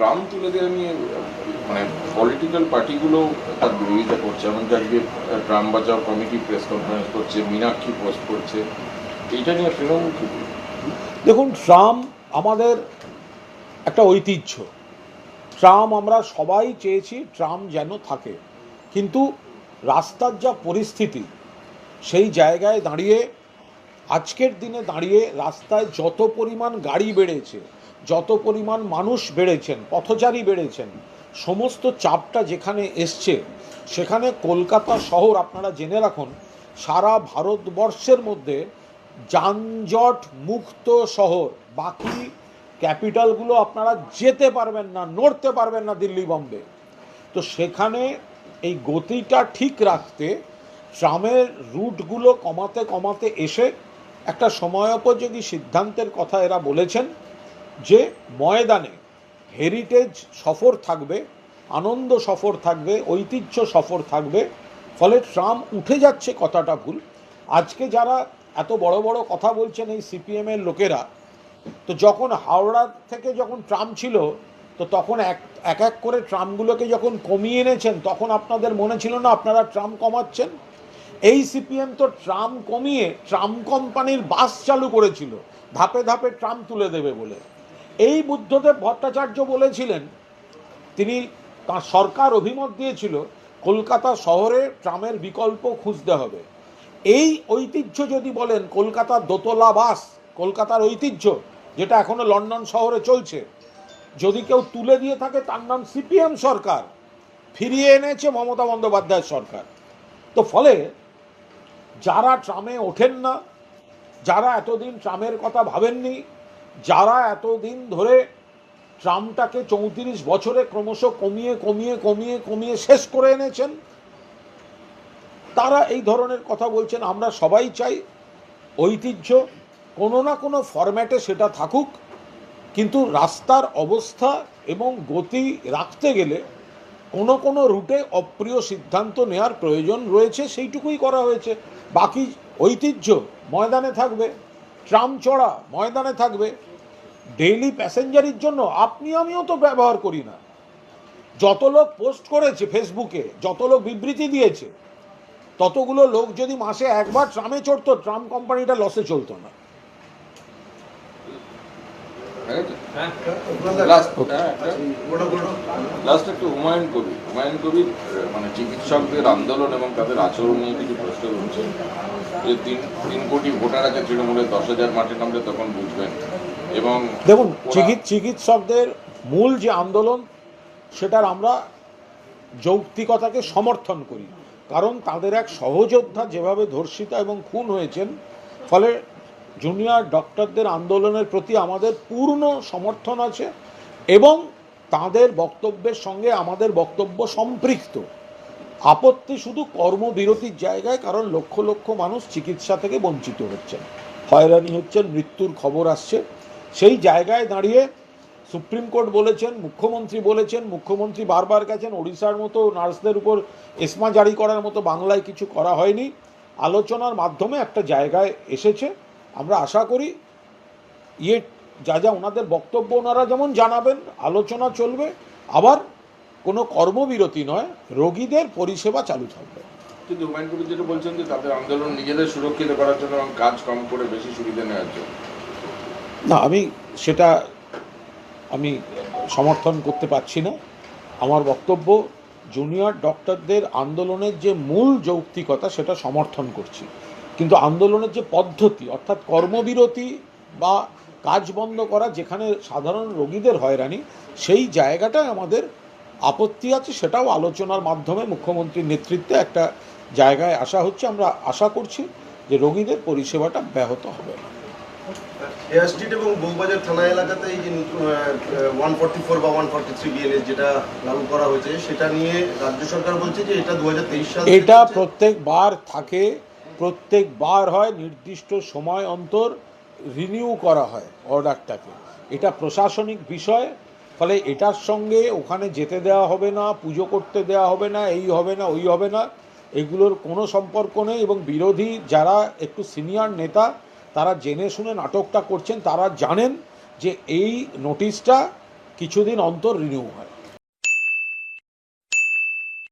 Tram তুলে দেওয়া নিয়ে মানে পলিটিক্যাল পার্টিগুলো তার বিরোধিতা করছে। এমনকি আজকে ট্রাম বাঁচাও কমিটি প্রেস কনফারেন্স করছে, মীনাক্ষী পোস্ট করছে। এইটা নিয়ে তৃণমূল দেখুন ট্রাম আমাদের একটা ঐতিহ্য। ট্রাম আমরা সবাই চেয়েছি ট্রাম যেন থাকে। কিন্তু রাস্তার যা পরিস্থিতি, সেই জায়গায় দাঁড়িয়ে, আজকের দিনে দাঁড়িয়ে রাস্তায় যত পরিমাণ গাড়ি বেড়েছে যত পরিমাণ মানুষ বেড়েছেন, পথচারী বেড়েছেন, সমস্ত চাপটা যেখানে এসছে, সেখানে কলকাতা শহর আপনারা জেনে রাখুন, সারা ভারতবর্ষের মধ্যে যানজট মুক্ত শহর। বাকি ক্যাপিটালগুলো আপনারা যেতে পারবেন না, নড়তে পারবেন না দিল্লি বম্বে। তো সেখানে এই গতিটা ঠিক রাখতে ট্রামের রুটগুলো কমাতে কমাতে এসে একটা সময়োপযোগী সিদ্ধান্তের কথা এরা বলেছেন। যে ময়দানে হেরিটেজ সফর থাকবে, আনন্দ সফর থাকবে, ঐতিহ্য সফর থাকবে, ফলে ট্রাম উঠে যাচ্ছে কথাটা ভুল। আজকে যারা এত বড় বড় কথা বলছেন এই সিপিএমের লোকেরা, তো যখন হাওড়া থেকে যখন ট্রাম ছিল, তো তখন এক এক এক করে ট্রামগুলোকে যখন কমিয়ে এনেছেন, তখন আপনাদের মনে ছিল না আপনারা ট্রাম কমাচ্ছেন? এই সিপিএম তো ট্রাম কমিয়ে, ট্রাম কোম্পানির বাস চালু করেছিল। ধাপে ধাপে ট্রাম তুলে দেবে বলে। এই বুদ্ধদেব ভট্টাচার্য বলেছিলেন, তিনি তার সরকার অভিমত দিয়েছিল, কলকাতা শহরে ট্রামের বিকল্প খুঁজতে হবে। এই ঐতিহ্য যদি বলেন কলকাতার দোতলা বাস, কলকাতার ঐতিহ্য, যেটা এখনও লন্ডন শহরে চলছে, যদি কেউ তুলে দিয়ে থাকে, তার নাম সিপিএম সরকার, ফিরিয়ে এনেছে মমতা বন্দ্যোপাধ্যায়ের সরকার। তো ফলে যারা ট্রামে ওঠেন না, যারা এতদিন ট্রামের কথা ভাবেননি যারা এতদিন ধরে ট্রামটাকে চৌত্রিশ বছরে ক্রমশ কমিয়ে কমিয়ে কমিয়ে কমিয়ে শেষ করে এনেছেন, তারা এই ধরনের কথা বলছেন। আমরা সবাই চাই ঐতিহ্য কোনো না কোনো ফরম্যাটে সেটা থাকুক, কিন্তু রাস্তার অবস্থা এবং গতি রাখতে গেলে কোনো কোনো রুটে অপ্রিয় সিদ্ধান্ত নেওয়ার প্রয়োজন রয়েছে, সেইটুকুই করা হয়েছে। বাকি ঐতিহ্য ময়দানে থাকবে। ট্রাম চড়া ময়দানে থাকবে। ডেইলি প্যাসেঞ্জারির জন্য আপনি আমিও তো ব্যবহার করি না। যত লোক পোস্ট করেছে ফেসবুকে যত লোক বিবৃতি দিয়েছে, ততগুলো লোক যদি মাসে একবার ট্রামে চড়তো, ট্রাম কোম্পানিটা লসে চলতো না। লাস্ট লাস্ট একটু হুমায়ুন কবির হুমায়ুন কবির মানে চিকিৎসকদের আন্দোলন এবং তাদের আচরণ নিয়ে কিছু প্রশ্ন করছে যে তিন তিন কোটি ভোটার আছে তৃণমূলের দশ হাজার মাঠে নামলে তখন বুঝবেন। এবং দেখুন চিকিৎ চিকিৎসকদের মূল যে আন্দোলন সেটার আমরা যৌক্তিকতাকে সমর্থন করি। কারণ তাদের এক সহযোদ্ধা যেভাবে ধর্ষিতা এবং খুন হয়েছেন ফলে জুনিয়র ডক্টরদের আন্দোলনের প্রতি আমাদের পূর্ণ সমর্থন আছে এবং তাদের বক্তব্যের সঙ্গে আমাদের বক্তব্য সম্পৃক্ত। আপত্তি শুধু কর্মবিরতির জায়গায়, কারণ লক্ষ লক্ষ মানুষ চিকিৎসা থেকে বঞ্চিত হচ্ছেন। হয়রানি হচ্ছেন, মৃত্যুর খবর আসছে। সেই জায়গায় দাঁড়িয়ে সুপ্রিম কোর্ট বলেছেন, মুখ্যমন্ত্রী বলেছেন, মুখ্যমন্ত্রী বারবার গেছেন, ওড়িশার মতো নার্সদের উপর এসমা জারি করার মতো বাংলায় কিছু করা হয়নি। আলোচনার মাধ্যমে একটা জায়গায় এসেছে। আমরা আশা করি ইয়ে যা যা ওনাদের বক্তব্য ওনারা যেমন জানাবেন আলোচনা চলবে আবার কোনো কর্মবিরতি নয় রোগীদের পরিষেবা চালু থাকবে। কিন্তু হুমায়ুন কবির যেটা বলছেন যে তাদের আন্দোলন নিজেদের সুরক্ষিত করার জন্য এবং কাজ কম করে বেশি সুবিধা নেওয়ার জন্য। না আমি সেটা আমি সমর্থন করতে পারছি না। আমার বক্তব্য জুনিয়র ডক্টরদের আন্দোলনের যে মূল যৌক্তিকতা সেটা সমর্থন করছি। কিন্তু আন্দোলনের যে পদ্ধতি অর্থাৎ কর্মবিরতি বা কাজ বন্ধ করা যেখানে সাধারণ রোগীদের হয়রানি সেই জায়গাটায় আমাদের আপত্তি আছে সেটাও আলোচনার মাধ্যমে মুখ্যমন্ত্রীর নেতৃত্বে একটা জায়গায় আসা হচ্ছে। আমরা আশা করছি যে রোগীদের পরিষেবাটা ব্যাহত হবে। না স্ট্রিট এবং বউবাজার থানা এলাকাতে এই যে ওয়ান ফর্টি ফোর বা ওয়ান ফর্টি থ্রি বিএনএস যেটা লাগু করা হয়েছে সেটা নিয়ে রাজ্য সরকার বলছে যে এটা দু হাজার তেইশ সাল এটা প্রত্যেকবার থাকে প্রত্যেকবার হয় নির্দিষ্ট সময় অন্তর রিনিউ করা হয় অর্ডারটাকে এটা প্রশাসনিক বিষয়, ফলে এটার সঙ্গে ওখানে যেতে দেওয়া হবে না, পুজো করতে দেওয়া হবে না, এই হবে না, ওই হবে না, এগুলোর কোনো সম্পর্ক নেই এবং বিরোধী যারা একটু সিনিয়র নেতা, তারা জেনে শুনে নাটকটা করছেন, তারা জানেন যে এই নোটিশটা কিছুদিন অন্তর রিনিউ হয়।